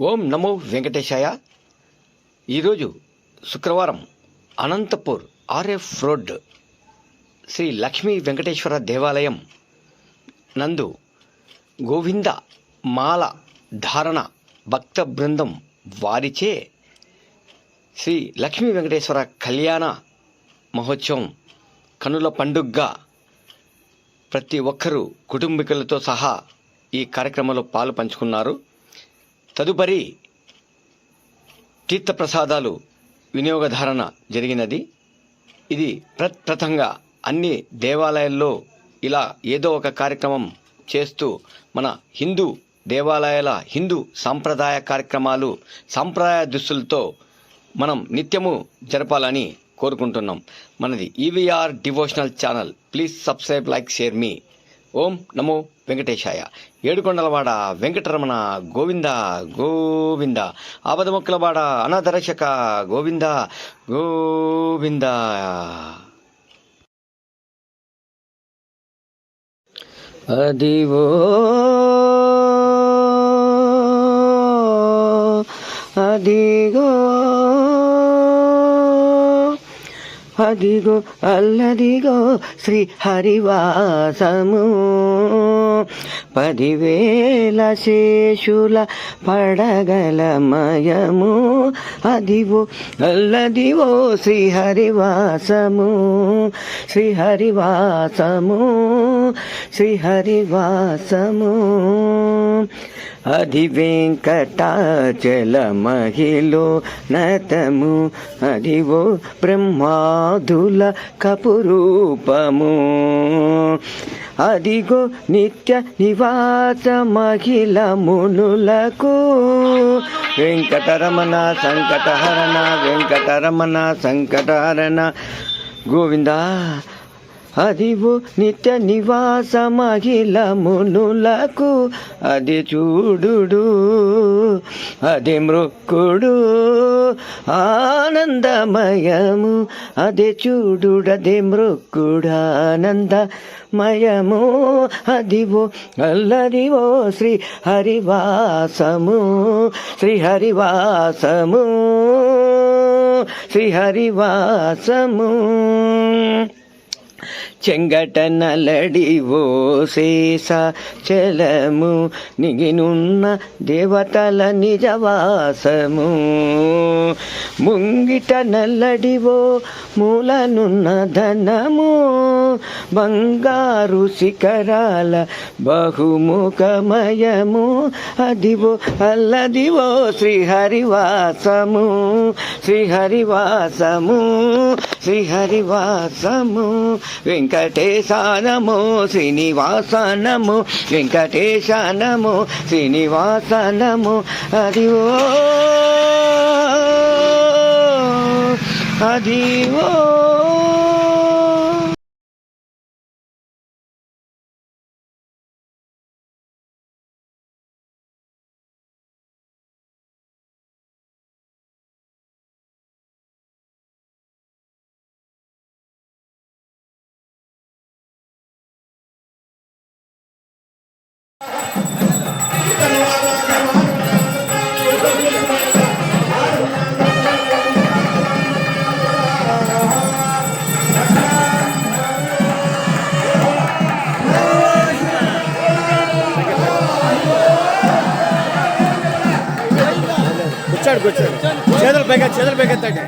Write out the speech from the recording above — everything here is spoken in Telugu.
ఓం నమో వెంకటేశాయ. ఈరోజు శుక్రవారం అనంతపూర్ ఆర్ఎఫ్ రోడ్ శ్రీ లక్ష్మీ వెంకటేశ్వర దేవాలయం నందు గోవింద మాల ధారణ భక్త బృందం వారిచే శ్రీ లక్ష్మీ వెంకటేశ్వర కళ్యాణ మహోత్సవం కనుల పండుగగా ప్రతి ఒక్కరూ కుటుంబీకులతో సహా ఈ కార్యక్రమంలో పాలు పంచుకున్నారు. తదుపరి తీర్థప్రసాదాలు వినియోగధారణ జరిగినది. ఇది ప్రప్రథంగా అన్ని దేవాలయాల్లో ఇలా ఏదో ఒక కార్యక్రమం చేస్తూ మన హిందూ దేవాలయాల హిందూ సాంప్రదాయ కార్యక్రమాలు సాంప్రదాయ దుస్తులతో మనం నిత్యము జరపాలని కోరుకుంటున్నాం. మనది EVR devotional channel please subscribe like share మీ ఓం నమో వెంకటేశాయ. ఏడుకొండలవాడ వెంకటరమణ గోవింద గోవింద. ఆపదముక్కలవాడ అనాథరక్షక గోవింద గోవింద. అదివో అదిగో అదిగో అల్లదిగో శ్రీ హరివాసము. పదివేల శేషుల పడగలమయము అదివో అల్లదివో శ్రీ హరివాసము. శ్రీ హరివాసము శ్రీ హరివాసము. అది వెంకటాచల మహిళో నతము అదివో బ్రహ్మాదుల కపురూపము అదిగో నిత్య నివాస మహిళ మునులకు వెంకటరమణ సంకటహరణ వెంకటరమణ సంకటహరణ గోవిందా అదివు నిత్య నివాస మహిళ మునులకు అది చూడు అది మృక్కుడు ఆనందమయము అదే చూడుడదే మృక్కుడు ఆనందమయము అదివో అల్లదివో శ్రీ హరివాసము శ్రీ హరివాసము శ్రీ హరివాసము. చెంగట నలడివో శేష చలము నిగినున్న దేవతల నిజవాసము. ముంగిట నల్లడివో మూలనున్న ధనము బంగారు శిఖరాల బహుముఖమయము. అదివో అల్లదివో శ్రీహరివాసము శ్రీహరివాసము శ్రీహరివాసము. వెంకటేశానము శ్రీనివాసనము వెంకటేశానము శ్రీనివాసనము. అదివో అదివో కూర్చోడు కూర్చోడు చేతులు పైగా చేతులు పైగా ఎత్తండి